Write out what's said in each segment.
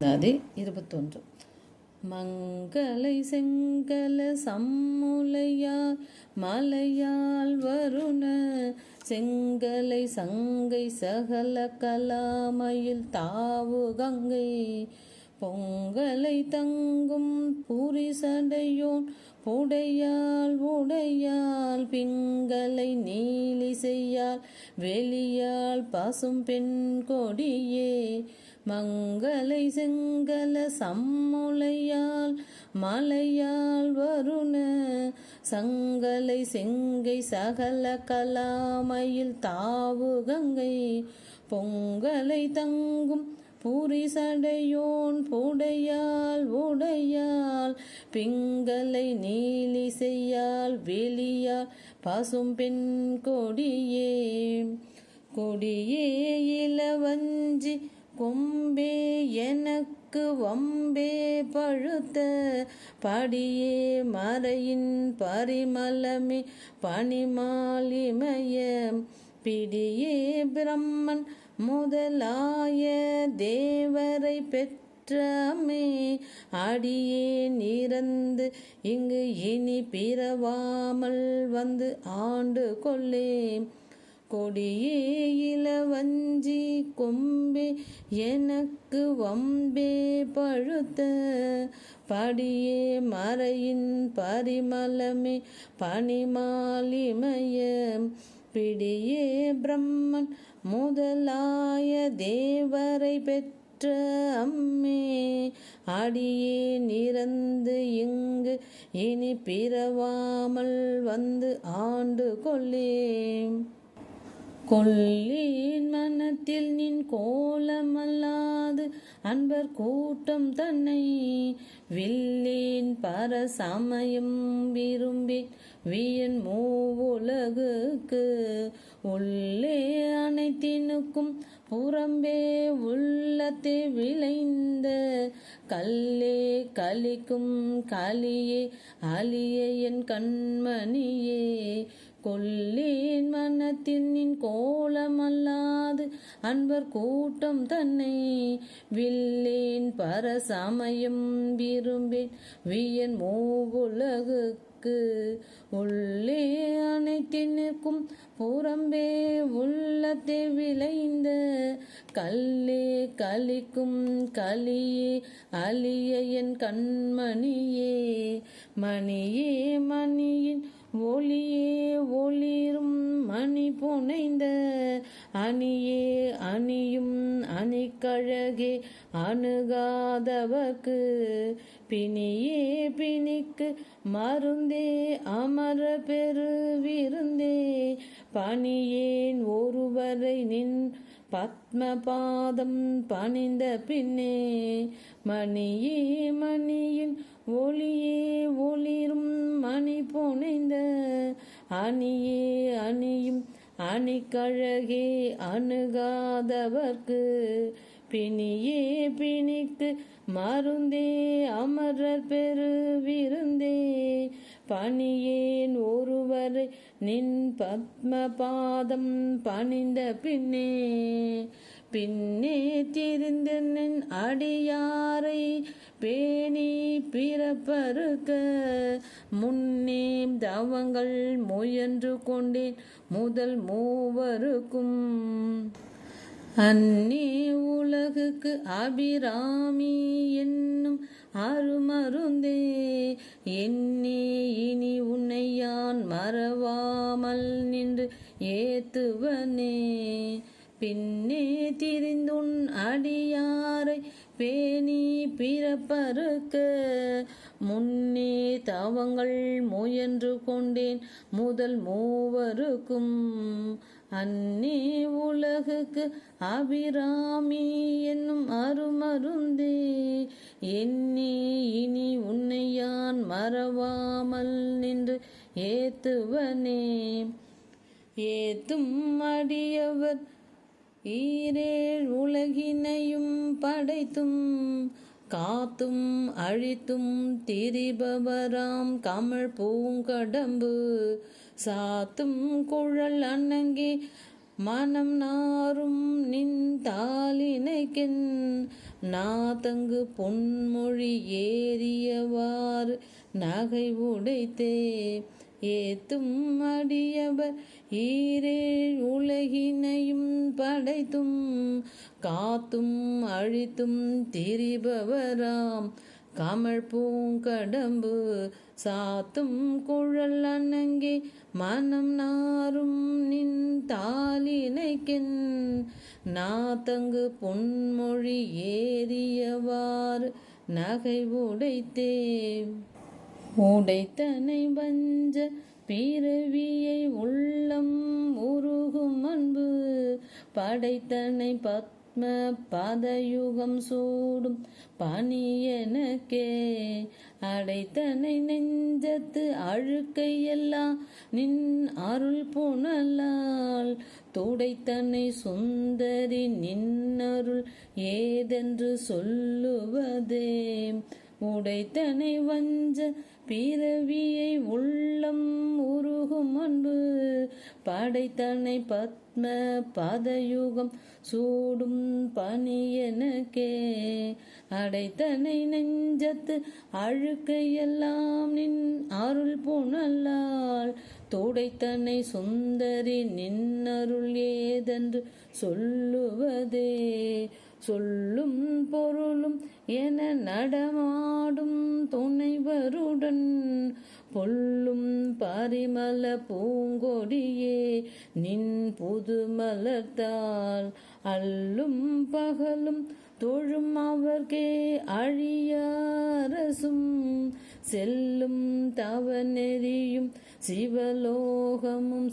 அதாவது இருபத்தொன்று. மங்களை செங்கல சம்முலையால் மலையால் வருண செங்கலை சங்கை சகல கலாமையில் தாவு கங்கை. பொங்கலை தங்கும் புரிசடையோன் புடையால் உடையால் பிங்களை நீலி செய்யால் வெளியால் பசும் பெண் கொடியே. மங்களை செங்கல சம்முலையால் மலையால் வருண சங்கலை செங்கை சகல கலாமையில் தாவு கங்கை. பொங்கலை தங்கும் பூரிசடையோன் புடையால் உடையால் பிங்களை நீலி செய்யால் வெளியால் பசும் பெண் கொடியே. கொடியே இளவஞ்சி கொம்பே எனக்கு வம்பே பழுத்த படியே மறையின் பரிமளமே பனிமாலிமய பிடியே. பிரம்மன் முதலாய தேவரை பெற்றமே அடியே நிறந்து இங்கு இனி பிறவாமல் வந்து ஆண்டு கொள்ளேன். கொடியே இளவ கொம்பே எனக்கு வம்பே பழுத்த படியே மறையின் பரிமளமே பனிமாலிமய பிடியே பிரம்மன் முதலாய தேவரை பெற்ற அம்மே. அடியே நிறந்து இங்கு இனி பிறவாமல் வந்து ஆண்டு கொள்ளேன். கொல்லேன் மனத்தில் நின் கோலமல்லாது அன்பர் கூட்டம் தன்னை வில்லேன் பரசமயம் விரும்பேன் வியன் மூவுலகுக்கு உள்ளே அனைத்தினுக்கும் புறம்பே உள்ளத்தை விளைந்த கல்லே கலிக்கும் கலியே அலிய என் கண்மணியே கொல்லேன் மனத்தில் நின் கோலமல்லாது அன்பர் கூட்டம் தன்னை வில்லேன் பரசமயம் விரும்பேன் வியன் மூவுலகுக்கு உள்ளே அனைத்தினுக்கும் புறம்பே உள்ளத்தை விளைந்த கல்லே கலிக்கும் கலியே அலிய என் கண்மணியே மணியே மணியின் ஒளியே ஒளிரும் மணி புனைந்த அணியே அணியும் அணிக்கழகே அணுகாதவர்க்கு பிணியே பிணிக்கு மருந்தே அமர பெருவிருந்தே. பணியேன் ஒருவரை நின் பத்மபாதம் பணிந்த பின்னே மணியே மணியின் ஒளியே ஒளிரும் மணி புனைந்த அணியே அணியும் அணிக்கழகே அணுகாதவர்க்கு பிணியே பிணிக்கு மருந்தே அமரர் பெரு விருந்தே பணியேன் ஒருவர் நின் பத்ம பாதம் பணிந்த பின்னே பின்னே திரிந்து நின் அடியாரை பேணி பிறப்பருக்க முன்னே தவங்கள் முயன்று கொண்டேன் முதல் மூவருக்கும். அன்னே உலகுக்கு அபிராமி என்னும் அருமருந்தே என்னே இனி உன்னை யான் மறவாமல் நின்று ஏத்துவனே. பின்னே திரிந்துன் அடியாரை பேணி பிறப்பறுக்க. முன்னே தவங்கள் முயன்று கொண்டேன் முதல் மூவருக்கும் அன்னே உலகுக்கு அபிராமி என்னும் அருமருந்தே. என்னே இனி உன்னை யான் மறவாமல் நின்று ஏத்துவனே. ஏத்தும் அடியவர் ஈரேழ் உலகினையும் படைத்தும் காத்தும் அழித்தும் திரிபவராம் கமல் பூங்கடம்பு. சாத்தும் குழல் அன்னங்கே மனம் நாரும் நின் தாளினைக்கென். நாதங்கு பொன்மொழி ஏறியவாறு நகை உடைத்தே. ஏத்தும் அடியவர் ஈரே உலகினையும் படைத்தும். காத்தும் அழித்தும் திரிபவராம். கமல் பூங்கடம்பு சாத்தும் குழல் அணங்கி மனம் நாரும் நின் தாளினைக்கென். நாத்தங்கு பொன்மொழி ஏறியவாறு நகை உடைத்தே உடைத்தனை வஞ்ச பிறவியை உள்ளம் உருகும் அன்பு படைத்தனை பத்ம பாதயுகம் சூடும் பணி எனக்கே. அடைத்தனை நெஞ்சத்து அழுக்கையெல்லாம் நின் அருள் புனலால். துடைத்தனை சுந்தரி நின்னருள் ஏதென்று சொல்லுவதே. உடைத்தனை வஞ்ச பிறவியை உள்ளம் உருகும் அன்பு படைத்தனை பத்ம பதயுகம் சூடும் பணி எனக்கே. அடைத்தனை நெஞ்சத்து அழுக்கையெல்லாம் நின் அருள் புனலால் துடைத்தனை சுந்தரி நின்னருள் ஏதென்று சொல்லுவதே. சொல்லும் பொருளும் என நடமாடும் துணைவருடன் பொல்லும் பரிமல பூங்கொடியே நின் புது மலர்த்தால் அல்லும் பகலும் தொழும் அவர்கே அழியாரசும் செல்லும் தவ நெறியும் சிவலோகமும்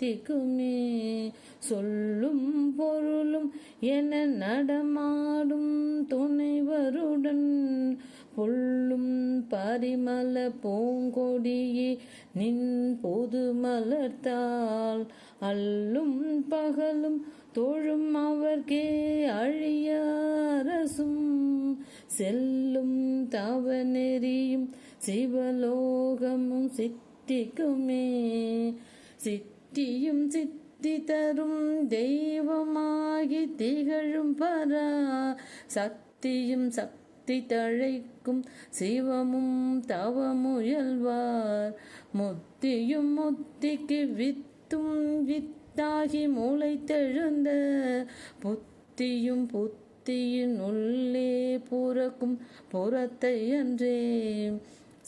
சக்திக்குமே சொல்லும் பொருளும் என நடமாடும் துணைவருடன் பொல்லும் பரிமல பூங்கொடியே நின் பொது மலர்த்தால் அல்லும் பகலும் தோழும் அவர்க்கே அழியாரசும் செல்லும் தவ நெறியும் சிவலோகமும் சித்திக்குமே. சித்தியும் சித்தி தரும் தெய்வமாகி திகழும் பரா. சக்தியும் சக்தி தழைக்கும் சிவமும் தவமுயல்வார். முத்தியும் முத்திக்கு வித்தும் வித்தாகி முளைத்தெழுந்த புத்தியும் புத்தியின் உள்ளே புறக்கும் புறத்தை அன்றே.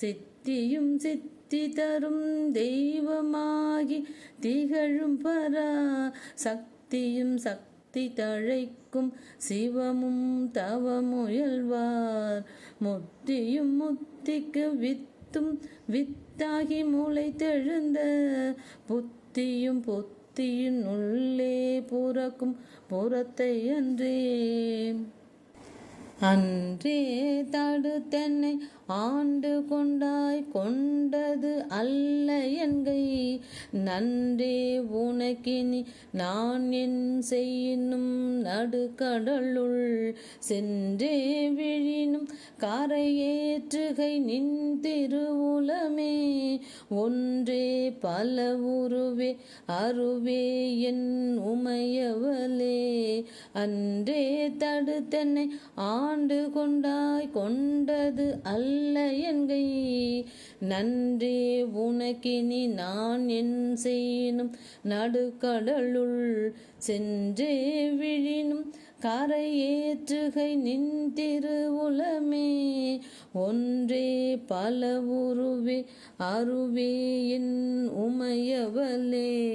சித்தியும் சித்தி தரும் தெய்வமாகி திகழும் பரா சக்தியும் சக்தி தழைக்கும் சிவமும் தவமுயல்வார். முத்தியும் முத்திக்கு வித்தும் வித்தாகி முளைத்தெழுந்த புத்தியும் புத்தியின் உள்ளே புறக்கும் புறத்தை அன்றே. அன்றே தடுத்தென்னை ஆண்டு கொண்டாய் கொண்டது அல்ல என்கை நன்றே உனக்கினி நான் என் செய்யினும் நடுக்கடலுள் சென்றே விழினும் கரையேற்றுகை நின் திருவுலமே. ஒன்றே பல உருவே அருவே என் உமையவளே. அன்றே தடுத்தனை ஆண்டு கொண்டாய் கொண்டது அல்ல என்கை நன்றே உனக்கினி நான் என் செய்யினும் நடுக்கடலுள் சென்றே விழினும் கரையேற்றுகை நின் திருவுலமே. ஒன்றே பல உருவே அருவே என் உமையவளே.